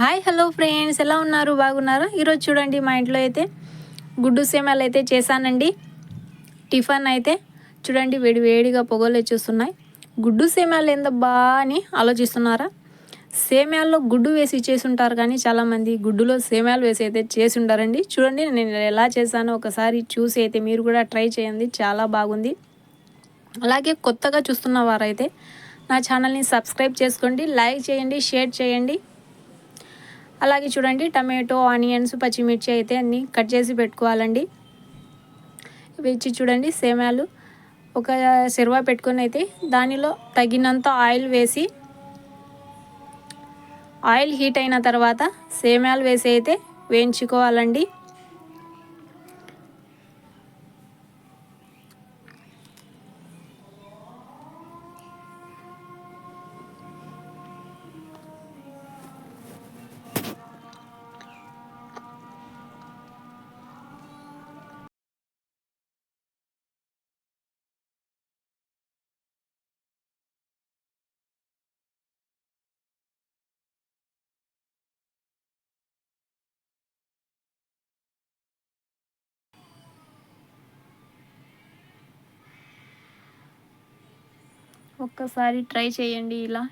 Hi hello friends ఎలా ఉన్నారు? బాగున్నారా? ఈరోజు చూడండి మా ఇంట్లో అయితే గుడ్డు సేమలు అయితే చేశానండి. టిఫన్ అయితే చూడండి వేడి వేడిగా పొగలు వచ్చేస్తున్నాయి. గుడ్డు సేమ్యాలు ఏందబ్బా అని ఆలోచిస్తున్నారా? సేమ్యాల్లో గుడ్డు వేసి చేసి ఉంటారు కానీ చాలామంది గుడ్డులో సేమ్యాలు వేసి అయితే చేసి ఉంటారండి చూడండి నేను ఎలా చేశానో ఒకసారి చూసి అయితే మీరు కూడా ట్రై చేయండి. చాలా బాగుంది. అలాగే కొత్తగా చూస్తున్న వారైతే నా ఛానల్ని సబ్స్క్రైబ్ చేసుకోండి లైక్ చేయండి షేర్ చేయండి. అలాగే చూడండి టమాటో ఆనియన్స్ పచ్చిమిర్చి అయితే అన్నీ కట్ చేసి పెట్టుకోవాలండి. ఇచ్చి చూడండి సేమ్యాలు ఒక సిరవా పెట్టుకొని అయితే దానిలో తగినంత ఆయిల్ వేసి ఆయిల్ హీట్ అయిన తర్వాత సేమ్యాలు వేసి అయితే వేయించుకోవాలండి. ఒక్కసారి ట్రై చేయండి ఇలా.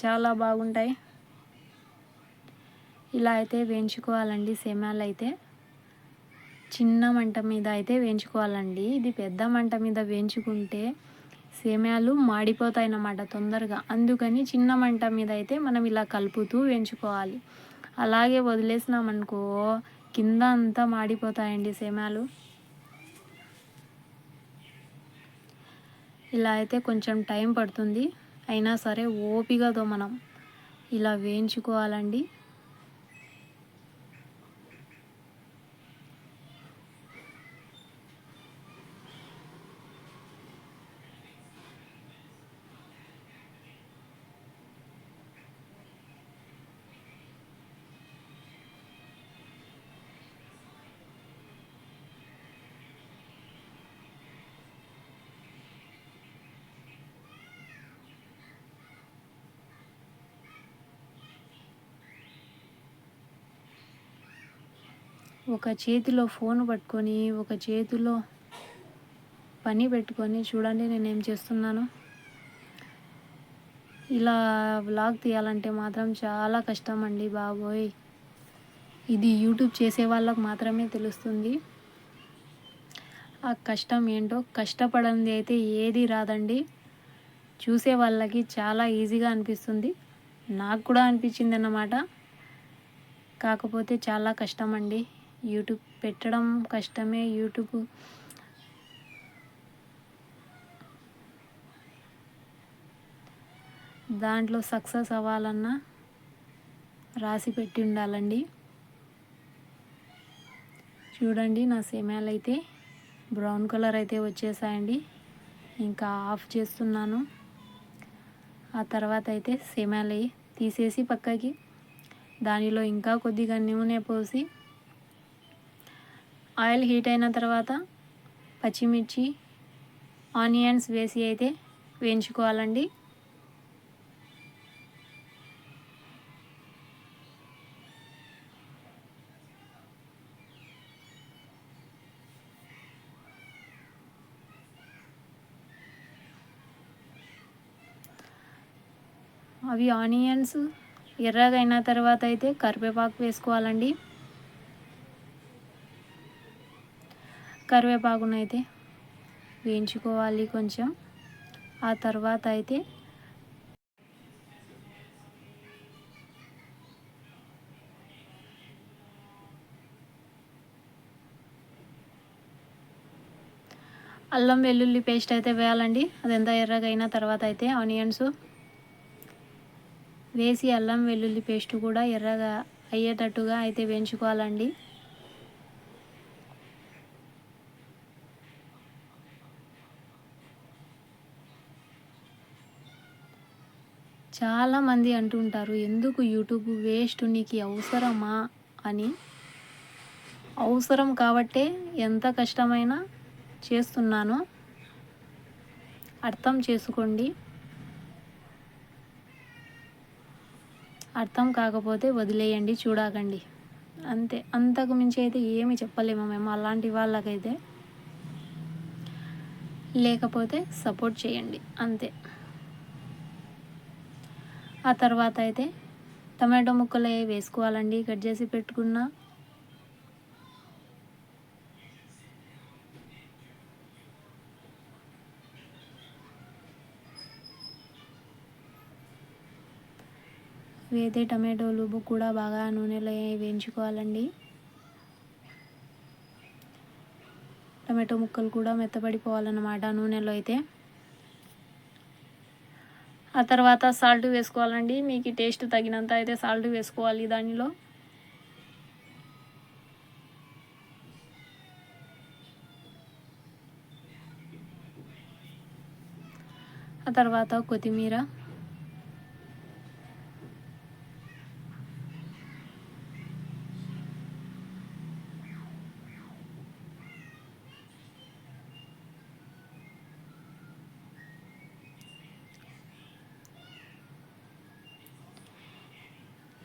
చాలా బాగుంటాయి. ఇలా అయితే వేయించుకోవాలండి సెమాలు అయితే. చిన్న మంట మీద అయితే వేయించుకోవాలండి. ఇది పెద్ద మంట మీద వేయించుకుంటే సేమ్యాలు మాడిపోతాయి అన్నమాట తొందరగా. అందుకని చిన్న మంట మీద అయితే మనం ఇలా కలుపుతూ వేయించుకోవాలి. అలాగే వదిలేసినామనుకో కింద అంతా మాడిపోతాయండి సేమ్యాలు. ఇలా అయితే కొంచెం టైం పడుతుంది. అయినా సరే ఓపికతో మనం ఇలా వేయించుకోవాలండి. ఒక చేతిలో ఫోన్ పట్టుకొని ఒక చేతిలో పని పెట్టుకొని చూడండి నేను ఏం చేస్తున్నాను. ఇలా వ్లాగ్ తీయాలంటే మాత్రం చాలా కష్టం అండి బాబోయ్. ఇది యూట్యూబ్ చేసే వాళ్ళకు మాత్రమే తెలుస్తుంది. ఆ కష్టం ఏంటో కష్టపడంది అయితే ఏది రాదండి. చూసే వాళ్ళకి చాలా ఈజీగా అనిపిస్తుంది. నాకు కూడా అనిపించింది అన్నమాట కాకపోతే చాలా కష్టం అండి యూట్యూబ్ పెట్టడం కష్టమే యూట్యూబ్. దాంట్లో సక్సెస్ అవ్వాలన్నా రాసి పెట్టి ఉండాలండి. చూడండి నా సేమ్యాలు అయితే బ్రౌన్ కలర్ అయితే వచ్చేసాయండి. ఇంకా ఆఫ్ చేస్తున్నాను. ఆ తర్వాత అయితే సేమ్యాలు తీసేసి పక్కకి దానిలో ఇంకా కొద్దిగా నూనె పోసి ఆయిల్ హీట్ అయిన తర్వాత పచ్చిమిర్చి ఆనియన్స్ వేసి అయితే వేయించుకోవాలండి. అవి ఆనియన్స్ ఎర్రగా అయిన తర్వాత అయితే కరివేపాకు వేసుకోవాలండి. కరివేపాకునైతే వేయించుకోవాలి కొంచెం. ఆ తర్వాత అయితే అల్లం వెల్లుల్లి పేస్ట్ అయితే వేయాలండి. అది ఎర్రగా అయిన తర్వాత అయితే ఆనియన్స్ వేసి అల్లం వెల్లుల్లి పేస్ట్ కూడా ఎర్రగా అయ్యేటట్టుగా అయితే వేయించుకోవాలండి. చాలామంది అంటుంటారు ఎందుకు యూట్యూబ్ వేస్ట్? నీకు అవసరమా? అని. అవసరం కాబట్టే ఎంత కష్టమైనా చేస్తున్నాను. అర్థం చేసుకోండి. అర్థం కాకపోతే వదిలేయండి చూడకండి. అంతే. అంతకు మించి అయితే ఏమి చెప్పలేము మేము అలాంటి వాళ్ళకైతే. లేకపోతే సపోర్ట్ చేయండి. అంతే. ఆ తర్వాత అయితే టమాటో ముక్కలు వేసుకోవాలండి కట్ చేసి పెట్టుకున్న. వేతే టమాటోలు కూడా బాగా నూనెలో వేయించుకోవాలండి. టమాటో ముక్కలు కూడా మెత్తబడిపోవాలన్నమాట నూనెలో అయితే. ఆ తర్వాత సాల్ట్ వేసుకోవాలండి. మీకు టేస్ట్ తగినంత అయితే సాల్ట్ వేసుకోవాలి దానిలో. ఆ తర్వాత కొత్తిమీర.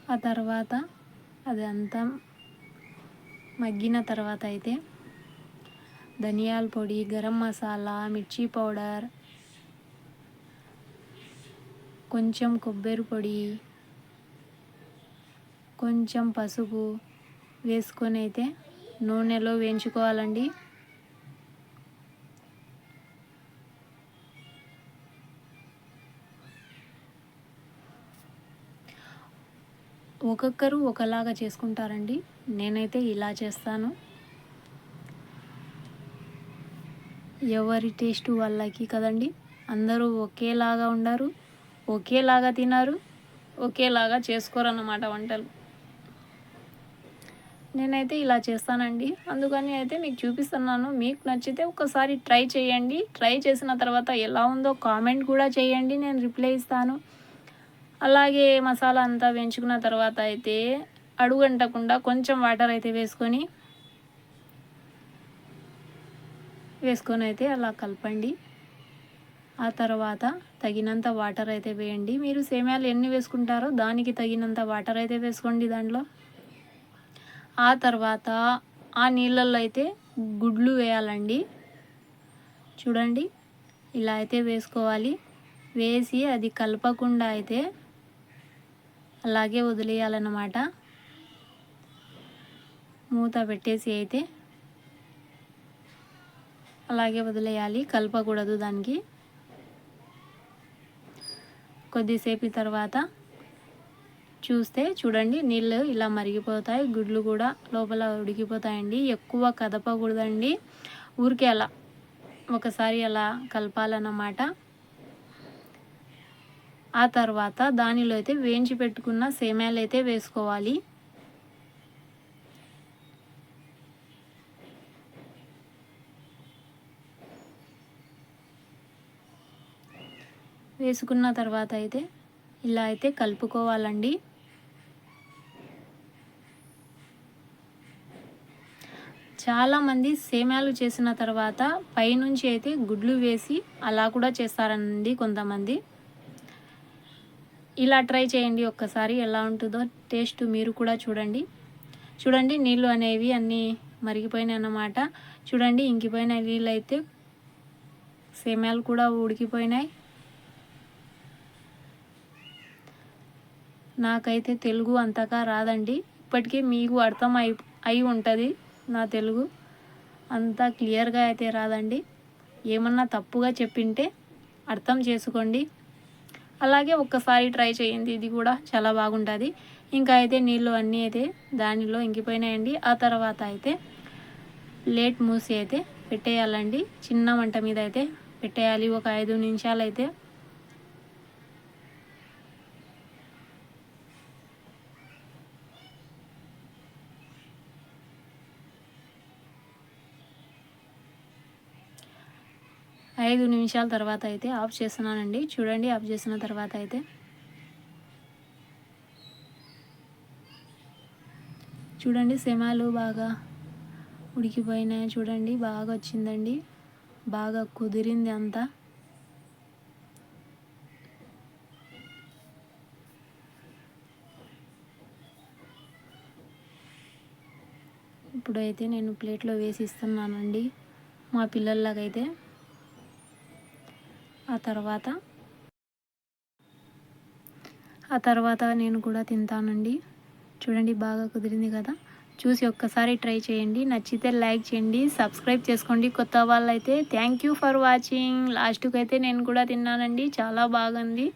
ఆ తర్వాత అది అంతా మగ్గిన తర్వాత అయితే ధనియాల పొడి గరం మసాలా మిర్చి పౌడర్ కొంచెం కొబ్బరి పొడి కొంచెం పసుపు వేసుకొని అయితే నూనెలో వేయించుకోవాలండి. ఒక్కొక్కరు ఒకలాగా చేసుకుంటారండి. నేనైతే ఇలా చేస్తాను. ఎవరి టేస్ట్ వాళ్ళకి కదండి. అందరూ ఒకేలాగా ఉండరు ఒకేలాగా తినరు ఒకేలాగా చేసుకోరన్నమాట వంటలు. నేనైతే ఇలా చేస్తానండి. అందుకని అయితే మీకు చూపిస్తున్నాను. మీకు నచ్చితే ఒకసారి ట్రై చేయండి. ట్రై చేసిన తర్వాత ఎలా ఉందో కామెంట్ కూడా చేయండి. నేను రిప్లై ఇస్తాను. అలాగే మసాలా అంతా వేయించుకున్న తర్వాత అయితే అడుగంటకుండా కొంచెం వాటర్ అయితే వేసుకొని వేసుకొని అయితే అలా కలపండి. ఆ తర్వాత తగినంత వాటర్ అయితే వేయండి. మీరు సేమ్యాలు ఎన్ని వేసుకుంటారో దానికి తగినంత వాటర్ అయితే వేసుకోండి దాంట్లో. ఆ తర్వాత ఆ నీళ్ళల్లో అయితే గుడ్లు వేయాలండి. చూడండి ఇలా అయితే వేసుకోవాలి. వేసి అది కలపకుండా అయితే అలాగే వదిలేయాలన్నమాట. మూత పెట్టేసి అయితే అలాగే వదిలేయాలి కలపకూడదు దానికి. కొద్దిసేపు తర్వాత చూస్తే చూడండి నీళ్ళు ఇలా మరిగిపోతాయి గుడ్లు కూడా లోపల ఉడికిపోతాయండి. ఎక్కువ కదపకూడదండి. ఊరికే అలా ఒకసారి అలా కలపాలన్నమాట. ఆ తర్వాత దానిలో అయితే వేయించి పెట్టుకున్న సేమ్యాలు అయితే వేసుకోవాలి. వేసుకున్న తర్వాత అయితే ఇలా అయితే కలుపుకోవాలండి. చాలామంది సేమ్యాలు చేసిన తర్వాత పైనుంచి అయితే గుడ్లు వేసి అలా కూడా చేస్తారండి కొంతమంది. ఇలా ట్రై చేయండి ఒక్కసారి ఎలా ఉంటుందో టేస్ట్ మీరు కూడా చూడండి. చూడండి నీళ్ళు అనేవి అన్నీ మరిగిపోయినాయి అన్నమాట చూడండి ఇంకిపోయిన నీళ్ళు అయితే సేమ్యాలు కూడా ఉడికిపోయినాయి. నాకైతే తెలుగు అంతగా రాదండి. ఇప్పటికీ మీకు అర్థం అయి అయి ఉంటుంది నా తెలుగు. అంతా క్లియర్గా అయితే రాదండి. ఏమన్నా తప్పుగా చెప్పింటే అర్థం చేసుకోండి. అలాగే ఒక్కసారి ట్రై చేయండి. ఇది కూడా చాలా బాగుంటుంది. ఇంకా అయితే నీళ్ళు అన్నీ అయితే దానిలో ఇంకిపోయినాయండి. ఆ తర్వాత అయితే లేట్ మూసి అయితే పెట్టేయాలండి. చిన్న వంట మీద అయితే పెట్టేయాలి. ఒక ఐదు నిమిషాలు అయితే ఐదు నిమిషాల తర్వాత అయితే ఆఫ్ చేస్తున్నానండి. చూడండి ఆఫ్ చేసిన తర్వాత అయితే. చూడండి సెమాలు బాగా ఉడికిపోయినాయి. చూడండి బాగా వచ్చిందండి. బాగా కుదిరింది అంతా. ఇప్పుడైతే నేను ప్లేట్లో వేసి ఇస్తున్నానండి. మా పిల్లలకైతే ఆ తర్వాత? ఆ తర్వాత నేను కూడా తింటానండి. చూడండి బాగా కుదిరింది కదా. చూసి ఒక్కసారి ట్రై చేయండి. నచ్చితే లైక్ చేయండి. సబ్స్క్రైబ్ చేసుకోండి. కొత్త వాళ్ళైతే థ్యాంక్ యూ ఫర్ వాచింగ్. లాస్ట్కి అయితే నేను కూడా తిన్నానండి. చాలా బాగుంది.